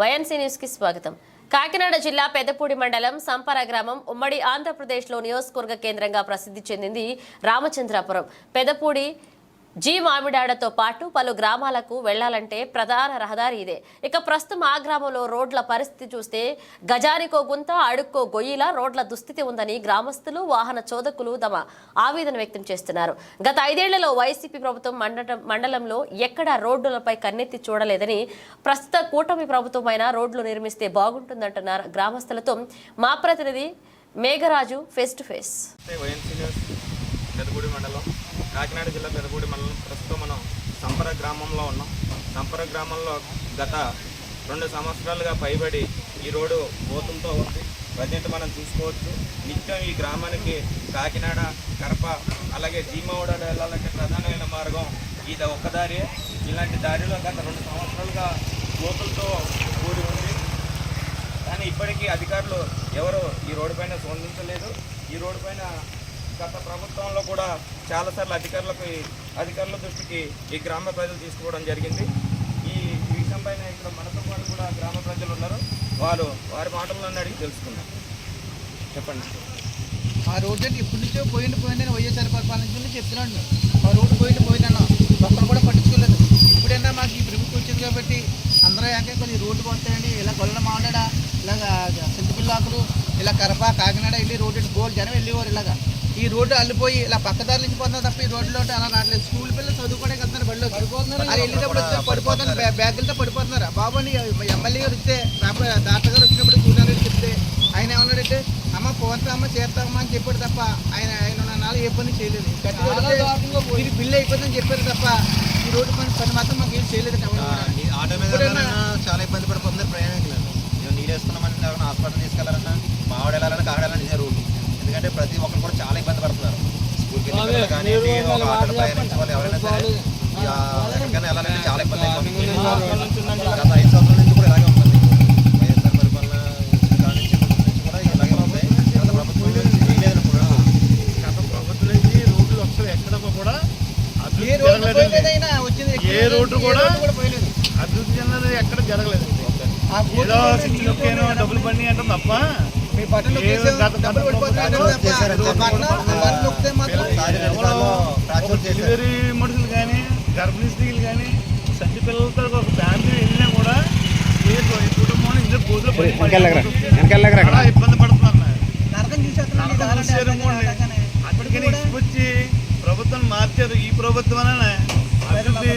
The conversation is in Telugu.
వైఎన్సీ న్యూస్కి స్వాగతం. కాకినాడ జిల్లా పెద్దపూడి మండలం సంపర గ్రామం ఉమ్మడి ఆంధ్రప్రదేశ్లో నియోజకవర్గ కేంద్రంగా ప్రసిద్ధి చెందింది రామచంద్రాపురం. పెద్దపూడి జీ మామిడాడతో పాటు పలు గ్రామాలకు వెళ్ళాలంటే ప్రధాన రహదారి ఇదే. ఇక ప్రస్తుతం ఆ గ్రామంలో రోడ్ల పరిస్థితి చూస్తే గజానికో గుంత అడుక్కో గొయ్యిలా రోడ్ల దుస్థితి ఉందని గ్రామస్తులు వాహన చోదకులు తమ ఆవేదన వ్యక్తం చేస్తున్నారు. గత ఐదేళ్ళలో వైసీపీ ప్రభుత్వం మండలం మండలంలో ఎక్కడా రోడ్డులపై కన్నెత్తి చూడలేదని ప్రస్తుత కూటమి ప్రభుత్వమైన రోడ్లు నిర్మిస్తే బాగుంటుందంటున్నారు గ్రామస్తులతో మా ప్రతినిధి మేఘరాజు ఫేస్ టు ఫేస్. మండలం. కాకినాడ జిల్లా పెదగూడి మండలం. ప్రస్తుతం మనం సంపర గ్రామంలో ఉన్నాం. సంపర గ్రామంలో గత రెండు సంవత్సరాలుగా పైబడి ఈ రోడ్డు గోతులతో ఉంది. ప్రజెంట్ మనం చూసుకోవచ్చు. నిత్యం ఈ గ్రామానికి కాకినాడ కడప అలాగే జీమౌడ వెళ్ళాలంటే ప్రధానమైన మార్గం ఇది ఒక్కదారి. ఇలాంటి దారిలో గత రెండు సంవత్సరాలుగా గోతులతో కూడి ఉంది. కానీ ఇప్పటికీ అధికారులు ఎవరు ఈ రోడ్డు పైన స్పందించలేదు. ఈ రోడ్డు పైన గత ప్రభుత్వంలో కూడా చాలాసార్లు అధికారులకు అధికారుల దృష్టికి ఈ గ్రామ ప్రజలు తీసుకోవడం జరిగింది. ఈ విషయం పైన ఇక్కడ మనతో పాటు కూడా గ్రామ ప్రజలు ఉన్నారు. వారు వారి మాటలను అడిగి తెలుసుకున్నారు చెప్పండి. ఆ రోడ్డు అంటే ఇప్పటి నుంచో పోయింది పోయిందని వైఎస్ఆర్ పరిపాలన నుంచి చెప్తున్నాను ఆ రోడ్డు పోయింది పోయిందన్న ఒక్కరు కూడా పట్టించుకోలేదు. ఇప్పుడైనా మాకు ఈ ప్రభుత్వం వచ్చింది కాబట్టి అందరూ ఏకే కొన్ని రోడ్డు పోతాయండి ఇలా గొల్ల మాట్లాడ ఇలాగ సింతపిల్లాకులు ఇలా కరప కాకినాడ వెళ్ళి రోడ్డు గోల్ జనం వెళ్ళేవారు ఇలాగా. ఈ రోడ్డు అల్లిపోయి ఇలా పక్కదారి నుంచి పోతున్నారు తప్ప ఈ రోడ్లో అలా రావట్లేదు. స్కూల్ పిల్లలు చదువుకోవడానికి వెళ్తున్నారు బళ్ళు పడిపోతున్నారు అది వెళ్ళేటప్పుడు వచ్చి పడిపోతున్నారు. బ్యా- బ్యాగులతో పడిపోతున్నారు. బాబు అని ఎమ్మెల్యే గారు వస్తే డాక్టర్ గారు వచ్చినప్పుడు సూర్యారెడ్డి చెప్తే ఆయన ఏమన్నాడంటే అమ్మ పోతా అమ్మ చేస్తామా అని చెప్పాడు తప్ప ఆయన ఆయన ఉన్న నాలుగు ఏ పని చేయలేదు. ఇది బిల్లు అయిపోతుందని చెప్పారు తప్ప ఈ రోడ్డు పని పని మాత్రం మాకు ఏం చేయలేదు ఆటో మీద చాలా ఇబ్బంది పడిపోతుంది ప్రయాణికులు. నీళ్ళు వేసుకున్నామని ఎవరైనా హాస్పిటల్ తీసుకెళ్ళాలన్నా మావాడు వెళ్ళాలన్నా కాడాలని రూల్ ఎందుకంటే ప్రతి ఒక్కరు కూడా చాలా ఇబ్బంది పడుతున్నారు. స్కూల్కి ఒక ఆటోలో ప్రయాణించే వాళ్ళు ఎవరైనా సరే ఎక్కడికైనా వెళ్ళాలంటే చాలా ఇబ్బంది గత ఐదు సంవత్సరాల నుంచి కూడా ఇలాగే ఉంటుంది. వైఎస్ఆర్ పరిపాలన కాడి నుంచి కూడా ఇలాగే ఉంది. గత ప్రభుత్వం ఇప్పుడు గత ప్రభుత్వం నుంచి రోడ్లు అసలు ఎక్కడ కూడా ఏ రోడ్డు కూడా- అభివృద్ధి చెందలేదు ఎక్కడ జరగలేదండి ఆ ఏదో డబ్బులు పని అంటే తప్ప డెలివరీ మనుషులు కానీ గర్భిణీ స్త్రీలు కానీ సంచి పిల్లలతో ఒక ఫ్యామిలీ వెళ్ళినా కూడా ఏ కుటుంబంలో ఇబ్బంది పడుతున్నారు. కూడా- వచ్చి ప్రభుత్వం మార్చారు. ఈ ప్రభుత్వం అభివృద్ధి